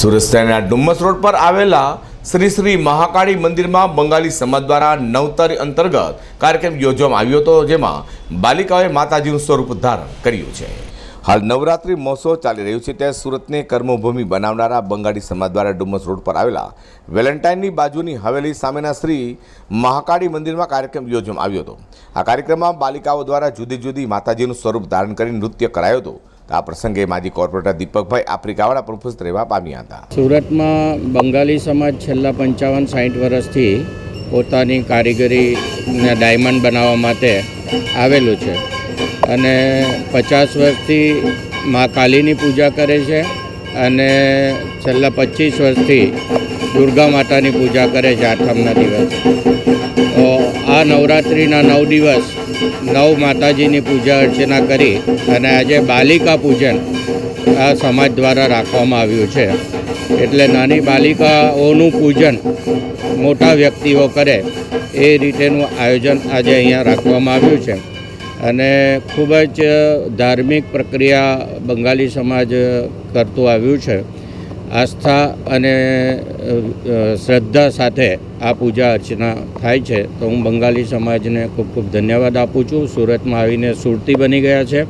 સુરત શહેરના ડુમ્મસ રોડ પર આવેલા શ્રી શ્રી મહાકાળી મંદિરમાં બંગાળી સમાજ દ્વારા નવતરી અંતર્ગત કાર્યક્રમ યોજવામાં આવ્યો હતો, જેમાં બાલિકાઓએ માતાજીનું સ્વરૂપ ધારણ કર્યું છે. હાલ નવરાત્રિ મહોત્સવ ચાલી રહ્યું છે ત્યારે સુરતને કર્મભૂમિ બનાવનારા બંગાળી સમાજ દ્વારા ડુમ્મસ રોડ પર આવેલા વેલેન્ટાઇનની બાજુની હવેલી સામેના શ્રી મહાકાળી મંદિરમાં કાર્યક્રમ યોજવામાં આવ્યો હતો. આ કાર્યક્રમમાં બાલિકાઓ દ્વારા જુદી જુદી માતાજીનું સ્વરૂપ ધારણ કરી નૃત્ય કરાયો હતો. આ પ્રસંગે માજી કોર્પોરેટર દીપકભાઈ આફ્રિકાવાળા ઉપસ્થિત રહેવા પામ્યા હતા. સુરતમાં બંગાળી સમાજ છેલ્લા પંચાવન સાઠ વર્ષથી પોતાની કારીગરીને ડાયમંડ બનાવવા માટે આવેલું છે. અને પચાસ વર્ષથી મા કાલીની પૂજા કરે છે અને છેલ્લા પચીસ વર્ષથી દુર્ગા માતાની પૂજા કરે છે આઠમના દિવસ. આ નવરાત્રિના નવ દિવસ નવ માતાજીની પૂજા અર્ચના કરી અને આજે બાલિકા પૂજન આ સમાજ દ્વારા રાખવામાં આવ્યું છે. એટલે નાની બાલિકાઓનું પૂજન મોટા વ્યક્તિઓ કરે એ રીતેનું આયોજન આજે અહીંયા રાખવામાં આવ્યું છે. અને ખૂબ જ ધાર્મિક પ્રક્રિયા બંગાળી સમાજ કરતું આવ્યું છે. આસ્થા અને શ્રદ્ધા સાથે આ પૂજા અર્ચના થાય છે, તો હું બંગાળી સમાજને ખૂબ ખૂબ ધન્યવાદ આપું છું. સુરતમાં આવીને સુરતી બની ગયા છે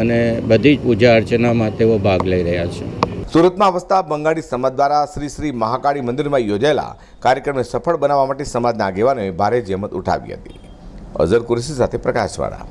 અને બધી જ પૂજા અર્ચનામાં તેઓ ભાગ લઈ રહ્યા છે. સુરતમાં વસતા બંગાળી સમાજ દ્વારા શ્રી શ્રી મહાકાળી મંદિરમાં યોજાયેલા કાર્યક્રમને સફળ બનાવવા માટે સમાજના આગેવાનોએ ભારે જહેમત ઉઠાવી હતી. અઝર કુરેશી સાથે પ્રકાશવાળા